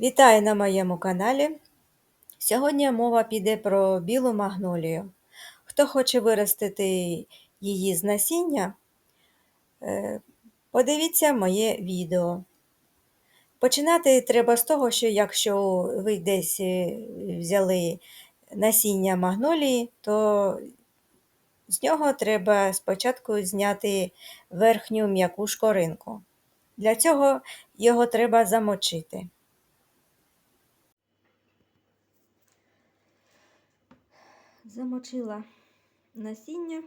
Вітаю на моєму каналі. Сьогодні мова піде про білу магнолію. Хто хоче виростити її з насіння, е, подивіться моє відео. Починати треба з того, що якщо ви десь е, взяли насіння магнолії, то з нього треба спочатку зняти верхню м'яку шкоринку. Для цього його треба замочити. Замочила насіння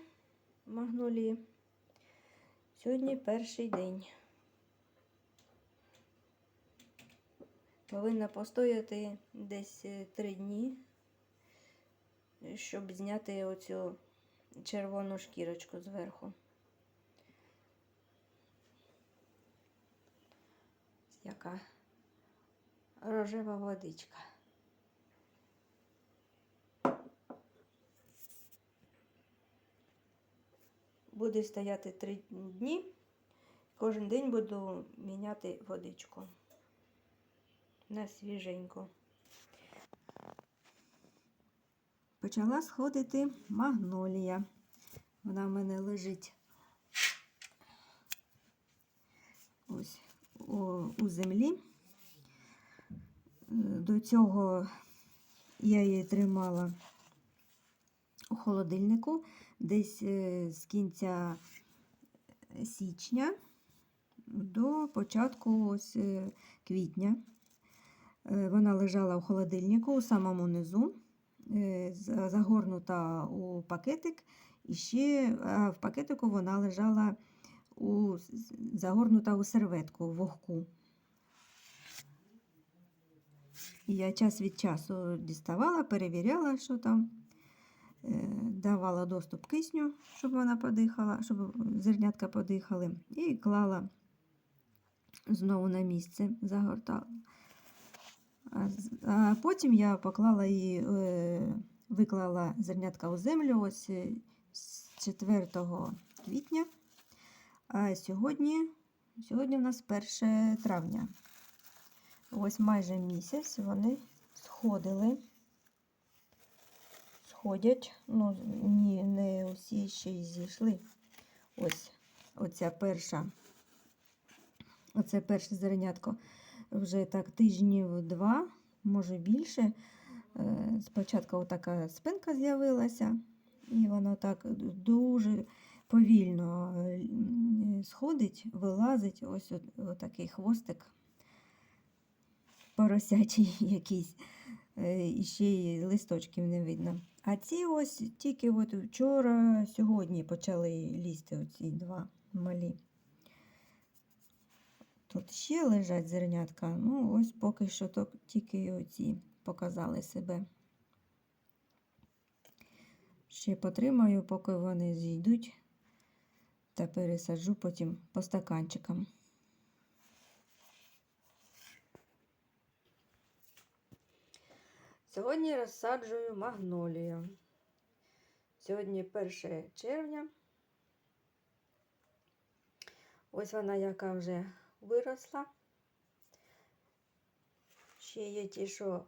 магнолії. Сьогодні перший день. Повинна постояти десь е, три дні, щоб зняти оцю червону шкірочку зверху. Яка рожева водичка. Буде стояти три дні. Кожен день буду міняти водичку на свіженьку. Почала сходити магнолія. Вона в мене лежить ось у, землі. До цього я її тримала у холодильнику десь е, з кінця січня до початку ось е, квітня. Е, вона лежала у холодильнику у самому низу, загорнута у пакетик, і ще в пакетику вона лежала у, загорнута у серветку вогку. Я час від часу діставала, перевіряла, що там. Давала доступ кисню, щоб вона подихала, щоб зернятка подихали, і клала знову на місце, загортала. А потім я поклала її, е, виклала зернятка у землю ось е, з 4 квітня. А сьогодні, сьогодні у нас 1 травня. Ось майже місяць вони сходили ходять. Ну, ні, не усі ще й зійшли. Ось оця перша, оце перше зернятко вже так тижнів два, може більше. Е, спочатку така спинка з'явилася, і воно так дуже повільно е, сходить, вилазить ось отакий хвостик поросячий якийсь, е, і ще й листочків не видно. А ці ось тільки от вчора, сьогодні почали лізти оці два малі. Тут ще лежать зернятка, ну ось поки що то тільки оці показали себе. Ще потримаю, поки вони зійдуть, та пересаджу потім по стаканчикам. Сьогодні розсаджую магнолію. Сьогодні 1 червня. Ось вона яка вже виросла. Ще є ті, що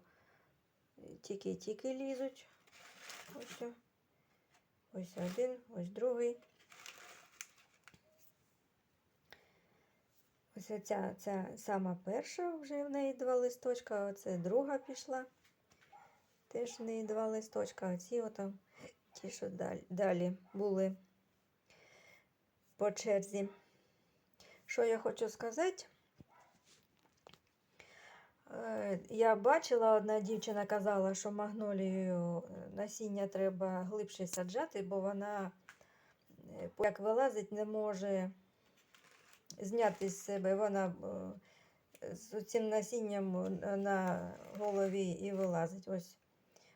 тільки-тільки лізуть. Ось ось один, ось другий. Ось ця, ця сама перша вже в неї два листочка, оце друга пішла. Теж не два листочка, а ці ото ті, що далі, далі були по черзі. Що я хочу сказати? Е, я бачила, одна дівчина казала, що магнолію е, насіння треба глибше саджати, бо вона, е, як вилазить, не може зняти з себе. Вона з цим насінням на голові і вилазить. Ось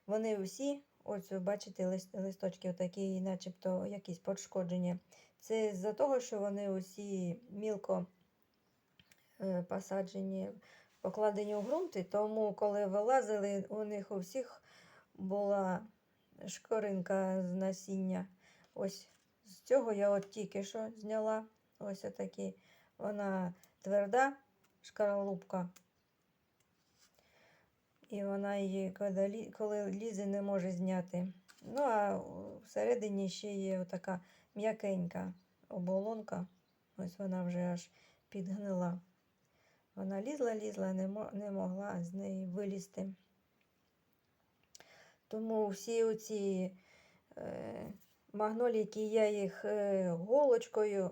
вони всі, ось бачите, листочки такі, начебто якісь пошкодження. Це з-за того, що вони усі мілко е, посаджені, покладені у ґрунти, тому, коли вилазили, у них у всіх була шкоринка з насіння. Ось з цього я от тільки що зняла. Ось такі. Вона тверда шкаралупка. І вона її, коли, лі- лізе, не може зняти. Ну, а всередині ще є така м'якенька оболонка. Ось вона вже аж підгнила. Вона лізла, лізла, не, мо- не могла з неї вилізти. Тому всі оці е, магнолійки, я їх е, голочкою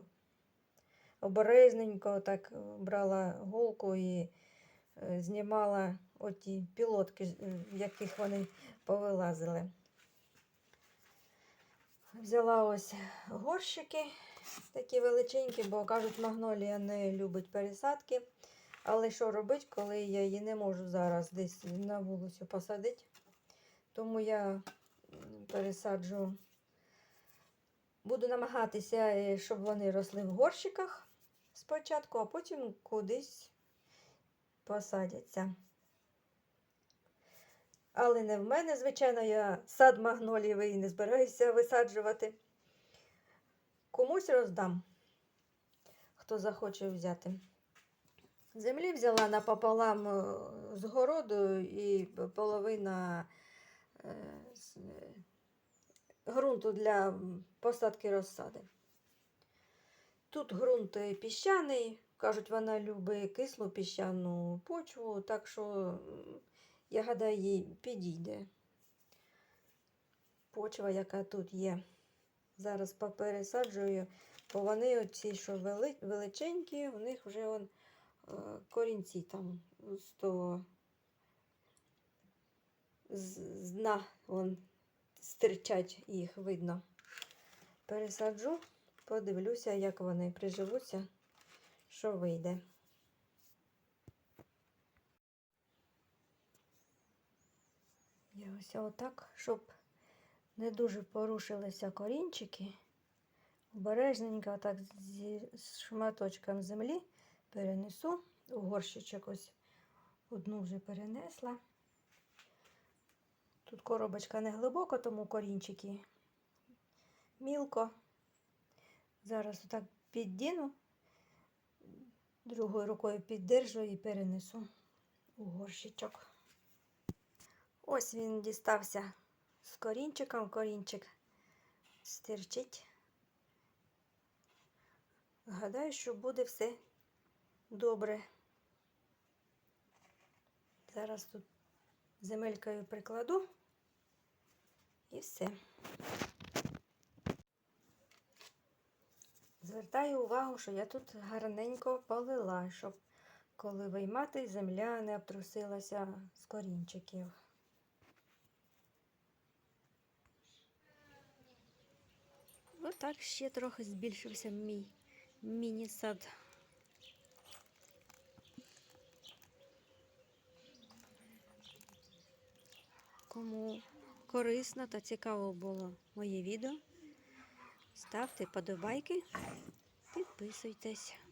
обережненько так брала голку і е, знімала оті пілотки, в яких вони повилазили. Взяла ось горщики такі величенькі, бо кажуть, магнолія не любить пересадки. Але що робити, коли я її не можу зараз десь на вулицю посадити? Тому я пересаджу. Буду намагатися, е, щоб вони росли в горщиках спочатку, а потім кудись посадяться. Але не в мене, звичайно, я сад магнолієвий не збираюся висаджувати. Комусь роздам, хто захоче взяти. Землі взяла напополам е, з городу і половина е, е, ґрунту для посадки розсади. Тут ґрунт е, піщаний, кажуть, вона любить кислу піщану почву, так що я гадаю, їй підійде почва, яка тут є. Зараз попересаджую, бо вони оці, що вели, величенькі, у них вже он, е, корінці там з того з дна вон, стирчать їх видно. Пересаджу, подивлюся, як вони приживуться, що вийде. Ось отак, щоб не дуже порушилися корінчики. Обережненько так зі шматочком землі перенесу. У горщичок ось одну вже перенесла. Тут коробочка не глибоко, тому корінчики мілко. Зараз отак піддіну, другою рукою піддержу і перенесу у горщичок. Ось він дістався з корінчиком, корінчик стирчить. Гадаю, що буде все добре. Зараз тут земелькою прикладу і все. Звертаю увагу, що я тут гарненько полила, щоб коли виймати, земля не обтрусилася з корінчиків. Отак ще трохи збільшився мій міні-сад. Кому корисно та цікаво було моє відео, ставте подобайки, підписуйтесь.